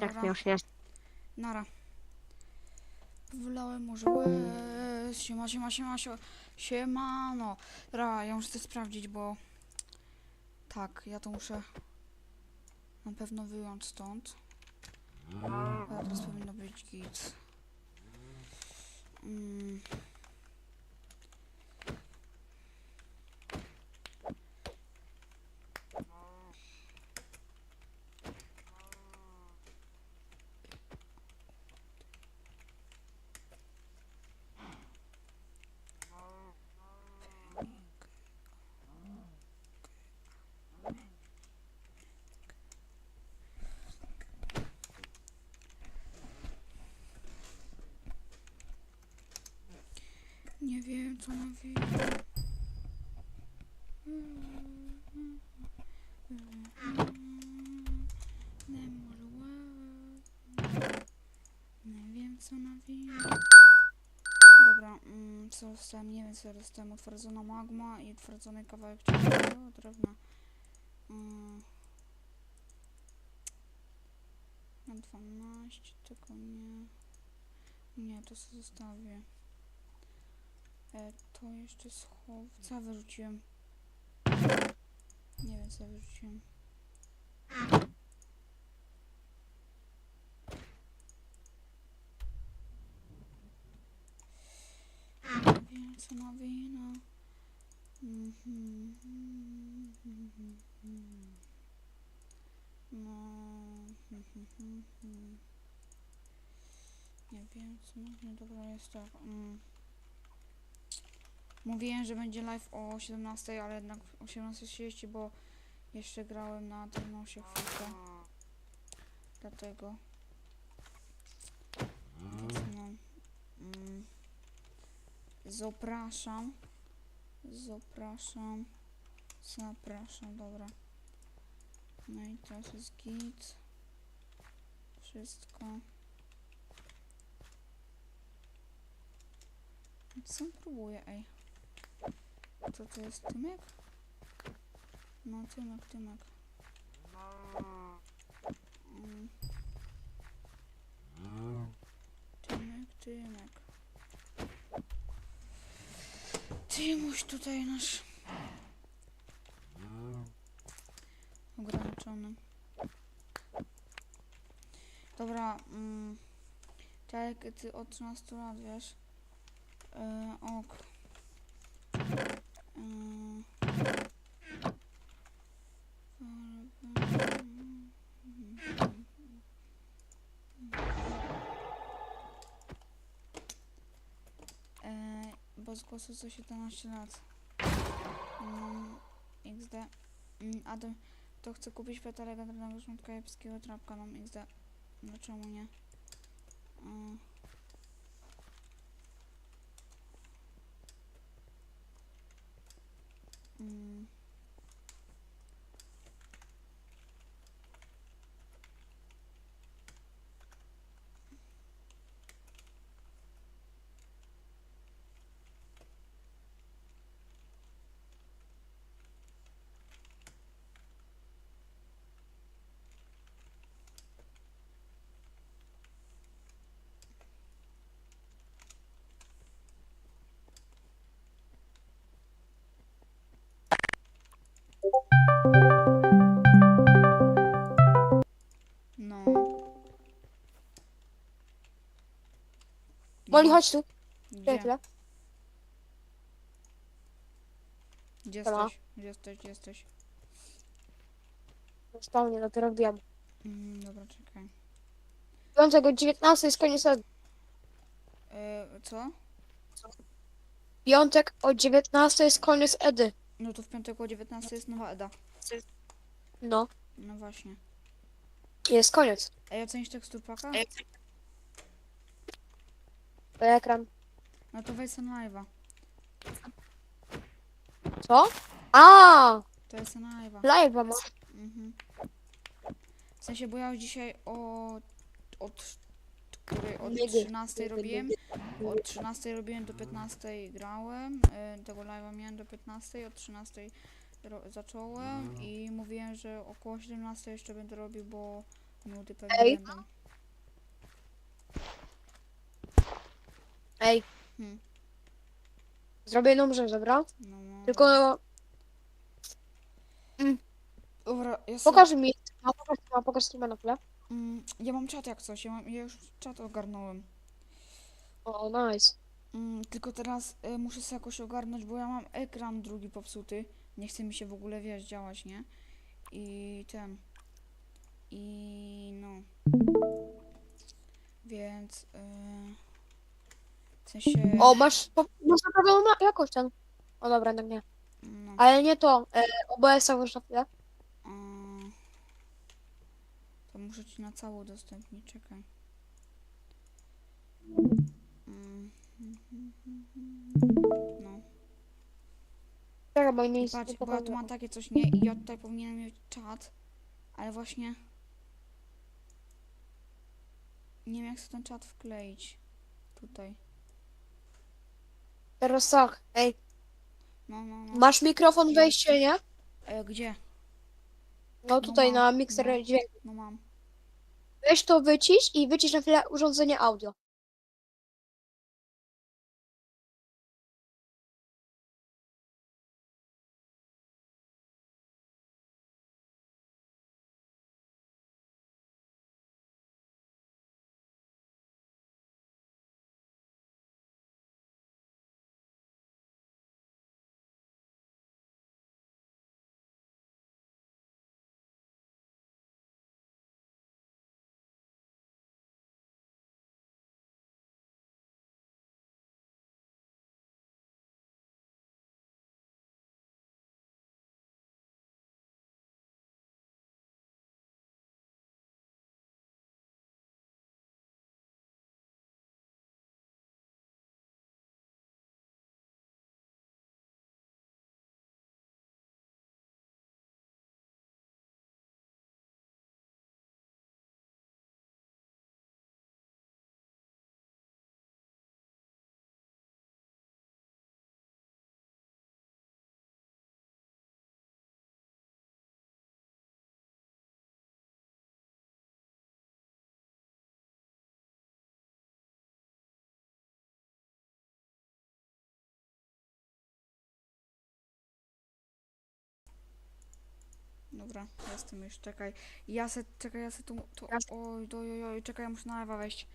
Tak Nara. już jest. Nara. Wylałem może łez. Siema, siema, siema, siema. Siemano. Ra, ja muszę to sprawdzić, bo... Tak, ja to muszę na pewno wyjąć stąd. A teraz powinno być git. Nie wiem, co. Nie może Nie wiem, co nawijać. Dobra, mm, co dostałem? Nie wiem, co dostałem. Utwardzona magma i utwardzony kawałek czerwonego drewna. Mm. Na 12, tego nie. Nie, to sobie zostawię. E, to jeszcze schow... Co wyrzuciłem? Nie wiem, co wyrzuciłem. Co na wino. No... Nie wiem, co na wino. Dobra, jest tak. Mm. Mówiłem, że będzie live o 17, ale jednak o 18.30, bo jeszcze grałem na Termosie chwilkę. Dlatego. Więc no. Mm. Zapraszam. Zapraszam. Zapraszam, dobra. No i teraz jest git. Wszystko. Co on próbuje, ej? Co to jest Tymek? No Tymek, Tymek. Mm. Tymek, Tymek. Tymuś tutaj nasz ograniczony. Dobra, mm, tak ty od 13 lat wiesz. E, ok. E, bo z głosu co 17 lat. Mm, XD. Mm, Adam, to chce kupić peta legendarnego szmatka epskiego trapka nam XD. No czemu nie? Mm. No. Gdzie? chodź tu. Czekaj Gdzie? chwilę. Gdzie Siema. jesteś? Gdzie jesteś? Gdzie jesteś? Spawnie, dopiero wbijam. Mm, dobra, czekaj. Piątek o 19 jest koniec Edy. E, co? Piątek o 19 jest koniec Edy. No to w piątek o 19 jest nowa Eda. No, No właśnie. jest koniec. Ej, ocenisz tekstur paka? To ekran. No to wejdź na live'a. Co? A, To jest na live'a. live'a ma. Mhm. W sensie, bo ja już dzisiaj o... od... Który od Biedy. 13 robiłem. Od 13 robiłem do 15 grałem. E, tego live'a miałem do 15, od 13 ro- zacząłem i mówiłem, że około 17 jeszcze będę robił, bo Nudy pewnie Ej. będą. Ej. Hmm. Zrobię jedną rzecz, dobra? No, no. Tylko Dobra, ja sobie, pokaż mi. A, pokaż, a, pokaż streama na chwilę. mm, ja mam czat jak coś, ja, mam, ja już czat ogarnąłem. O, nice. Mm, tylko teraz y, muszę sobie jakoś ogarnąć, bo ja mam ekran drugi popsuty. Nie chce mi się w ogóle, wiesz, działać, nie? I ten. I no. Więc. Y, w sensie. O, masz, po, masz naprawioną na jakoś ten. O dobra, jednak nie. No, Ale nie to. E, OBS-a już na chwilę. a, to muszę ci na cało udostępnić, czekaj. Mm, No. Czekaj, bo nic patrz, nie bo ja tu mam takie coś, nie? I ja tutaj powinienem mieć czat, ale właśnie nie wiem jak sobie ten czat wkleić. Tutaj. Teraz tak. Ej, No, no, no. masz mikrofon wejście, nie? E, gdzie? No tutaj mam, na mikser no. dźwięku. No mam. Weź to wycisz i wycisz na chwilę urządzenie audio. Dobra, jestem już, czekaj. Ja se, czekaj, ja se tu, tu oj, oj, oj, oj, czekaj, ja muszę na lewa wejść.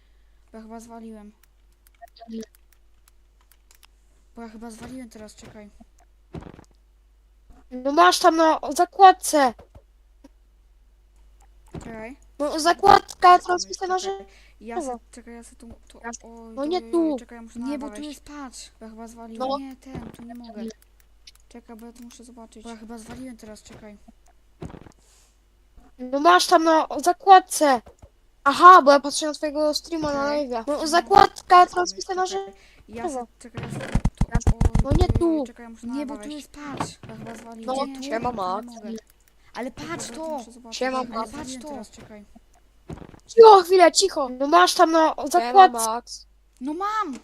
Bo ja chyba zwaliłem. Bo ja chyba zwaliłem teraz, czekaj. No masz tam na zakładce. Czekaj. No zakładka Jestem transmisja na już, żywo. czekaj. Ja se, czekaj, ja se tu, tu Raz. oj, No nie tu. czekaj, ja muszę na Nie, bo tu jest- patrz. Bo ja chyba zwaliłem. No. Nie, ten, tu nie mogę. Czekaj, bo ja tu muszę zobaczyć. Bo ja chyba zwaliłem teraz, czekaj. No masz tam na zakładce. Aha, bo ja patrzę na twojego streama na Czekaj. live. No zakładka transmisja czekaj. Ja se, Lewo. czekaj, ja se tu, oj, No nie tu. Czekaj, ja muszę na Nie, bo tu wejść. jest- patrz. Ja chyba zwaliłem. No, nie, siema, nie Max. mogę. Ale patrz Dobra, to! to muszę zobaczyć. Siema, Ale Max. patrz to! Teraz, czekaj. Cicho, chwilę, cicho. No masz tam na zakładce. Max. No mam!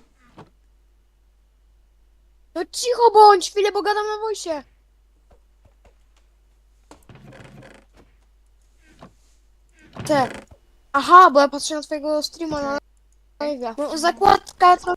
No cicho bądź, chwilę, bo gadam na wojsie. Te. Aha, bo ja patrzę na twojego streama na live. No zakładka transmisja